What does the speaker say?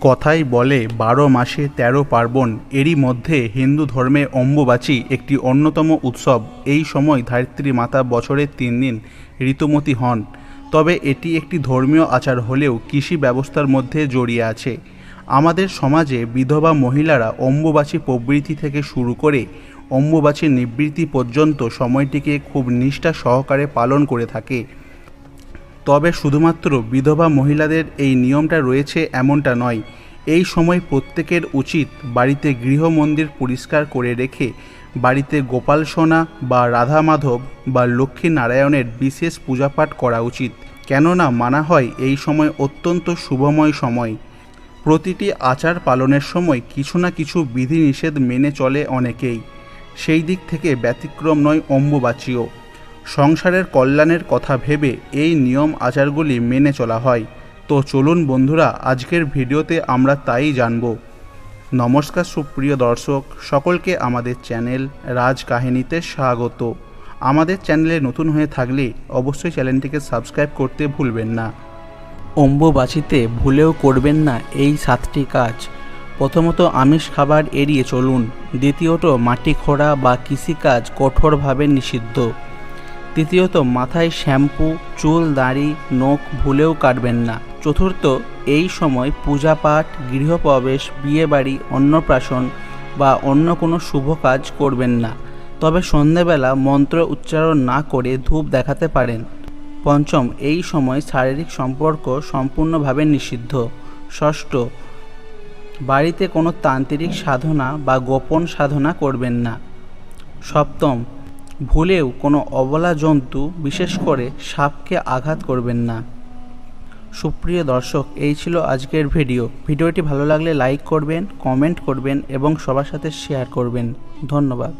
কথাই বলে, বারো মাসে তেরো পার্বণ। এরই মধ্যে হিন্দু ধর্মে অম্বুবাচী একটি অন্যতম উৎসব। এই সময় ধারিত্রী মাতা বছরের তিন দিন ঋতুমতী হন। তবে এটি একটি ধর্মীয় আচার হলেও কৃষি ব্যবস্থার মধ্যে জড়িয়ে আছে। আমাদের সমাজে বিধবা মহিলারা অম্বুবাচী প্রবৃত্তি থেকে শুরু করে অম্বুবাচী নিবৃত্তি পর্যন্ত সময়টিকে খুব নিষ্ঠা সহকারে পালন করে থাকে। তবে শুধুমাত্র বিধবা মহিলাদের এই নিয়মটা রয়েছে এমনটা নয়। এই সময় প্রত্যেকের উচিত বাড়িতে গৃহমন্দির পরিষ্কার করে রেখে বাড়িতে গোপাল সোনা বা রাধা মাধব বা লক্ষ্মী নারায়ণের বিশেষ পূজাপাঠ করা উচিত। কেননা মানা হয় এই সময় অত্যন্ত শুভময় সময়। প্রতিটি আচার পালনের সময় কিছু না কিছু বিধিনিষেধ মেনে চলে অনেকেই। সেই দিক থেকে ব্যতিক্রম নয় অম্বুবাচীও। সংসারের কল্যাণের কথা ভেবে এই নিয়ম আচারগুলি মেনে চলা হয়। তো চলুন বন্ধুরা, আজকের ভিডিওতে আমরা তাই জানব। নমস্কার সুপ্রিয় দর্শক, সকলকে আমাদের চ্যানেল রাজ কাহিনীতে স্বাগত। আমাদের চ্যানেলে নতুন হয়ে থাকলে অবশ্যই চ্যানেলটিকে সাবস্ক্রাইব করতে ভুলবেন না। অম্বুবাচীতে ভুলেও করবেন না এই সাতটি কাজ। প্রথমত, আমিষ খাবার এড়িয়ে চলুন। দ্বিতীয়ত, মাটি খোঁড়া বা কৃষিকাজ কঠোরভাবে নিষিদ্ধ। তৃতীয়ত, মাথায় শ্যাম্পু, চুল, দাড়ি, নখ ভুলেও কাটবেন না। চতুর্থ, এই সময় পূজাপাঠ, গৃহপ্রবেশ, বিয়েবাড়ি, অন্নপ্রাশন বা অন্য কোনো শুভ কাজ করবেন না। তবে সন্ধেবেলা মন্ত্র উচ্চারণ না করে ধূপ দেখাতে পারেন। পঞ্চম, এই সময় শারীরিক সম্পর্ক সম্পূর্ণভাবে নিষিদ্ধ। ষষ্ঠ, বাড়িতে কোনো তান্ত্রিক সাধনা বা গোপন সাধনা করবেন না। সপ্তম ভুলেও কোনো অবলা জন্তু, বিশেষ করে সাপকে আঘাত করবেন না। সুপ্রিয় দর্শক, এই ছিল আজকের ভিডিও। ভিডিওটি ভালো লাগলে লাইক করবেন, কমেন্ট করবেন এবং সবার সাথে শেয়ার করবেন। ধন্যবাদ।